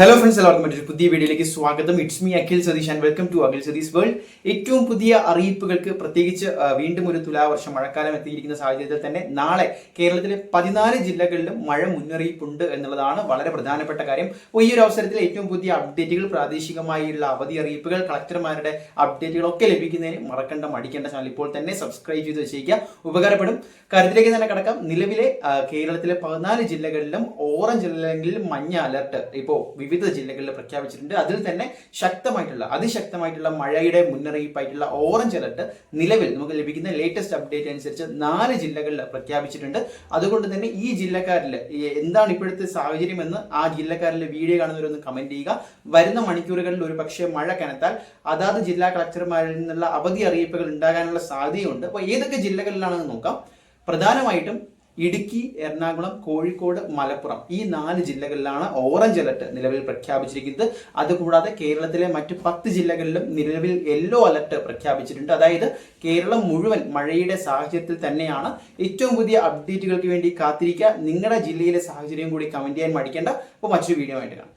Hello friends എല്ലാവർക്കും മറ്റൊരു പുതിയ വീഡിയോയിലേക്ക് സ്വാഗതം. It's me Akhil Satheesh and welcome to Akhil Satheesh world ഏറ്റവും പുതിയ അറിയിപ്പുകൾക്ക് പ്രത്യേകിച്ച് വീണ്ടും ഒരു തുലാവർഷം മഴക്കാലം എത്തിയിരിക്കുന്ന സാഹചര്യത്തിൽ തന്നെ നാളെ കേരളത്തിലെ പതിനാല് ജില്ലകളിലും മഴ മുന്നറിയിപ്പുണ്ട് എന്നുള്ളതാണ് വളരെ പ്രധാനപ്പെട്ട കാര്യം. അപ്പോൾ ഈ ഒരു അവസരത്തിൽ ഏറ്റവും പുതിയ അപ്ഡേറ്റുകൾ പ്രാദേശികമായുള്ള അവധി അറിയിപ്പുകൾ കളക്ടർമാരുടെ അപ്ഡേറ്റുകളൊക്കെ ലഭിക്കുന്നതിന് മറക്കണ്ട മടിക്കേണ്ട ചാനൽ ഇപ്പോൾ തന്നെ സബ്സ്ക്രൈബ് ചെയ്ത് വെച്ചേക്കുക. ഉപകാരപ്പെടും. കാര്യത്തിലേക്ക് തന്നെ കിടക്കാം. നിലവിലെ കേരളത്തിലെ പതിനാല് ജില്ലകളിലും ഓറഞ്ച് അല്ലെങ്കിൽ മഞ്ഞ അലർട്ട് ഇപ്പോൾ വിവിധ ജില്ലകളിൽ പ്രഖ്യാപിച്ചിട്ടുണ്ട്. അതിൽ തന്നെ ശക്തമായിട്ടുള്ള അതിശക്തമായിട്ടുള്ള മഴയുടെ മുന്നറിയിപ്പായിട്ടുള്ള ഓറഞ്ച് അലർട്ട് നിലവിൽ നമുക്ക് ലഭിക്കുന്ന ലേറ്റസ്റ്റ് അപ്ഡേറ്റ് അനുസരിച്ച് നാല് ജില്ലകളിൽ പ്രഖ്യാപിച്ചിട്ടുണ്ട്. അതുകൊണ്ട് തന്നെ ഈ ജില്ലക്കാരിൽ എന്താണ് ഇപ്പോഴത്തെ സാഹചര്യം എന്ന് ആ ജില്ലക്കാരിലെ വീഡിയോ കാണുന്നവരൊന്ന് കമന്റ് ചെയ്യുക. വരുന്ന മണിക്കൂറുകളിൽ ഒരു പക്ഷേ മഴ കനത്താൽ അതാത് ജില്ലാ കളക്ടർമാരിൽ നിന്നുള്ള അവധി അറിയിപ്പുകൾ ഉണ്ടാകാനുള്ള സാധ്യതയുണ്ട്. അപ്പോൾ ഏതൊക്കെ ജില്ലകളിലാണെന്ന് നോക്കാം. പ്രധാനമായിട്ടും ഇടുക്കി എറണാകുളം കോഴിക്കോട് മലപ്പുറം ഈ നാല് ജില്ലകളിലാണ് ഓറഞ്ച് അലർട്ട് നിലവിൽ പ്രഖ്യാപിച്ചിരിക്കുന്നത്. അതുകൂടാതെ കേരളത്തിലെ മറ്റ് പത്ത് ജില്ലകളിലും നിലവിൽ യെല്ലോ അലർട്ട് പ്രഖ്യാപിച്ചിട്ടുണ്ട്. അതായത് കേരളം മുഴുവൻ മഴയുടെ സാഹചര്യത്തിൽ തന്നെയാണ് ഏറ്റവും പുതിയ അപ്ഡേറ്റുകൾക്ക് വേണ്ടി കാത്തിരിക്കുക. നിങ്ങളുടെ ജില്ലയിലെ സാഹചര്യം കൂടി കമന്റ് ചെയ്യാൻ മടിക്കേണ്ട. അപ്പോൾ മറ്റൊരു വീഡിയോ ആയിട്ട് കാണാം.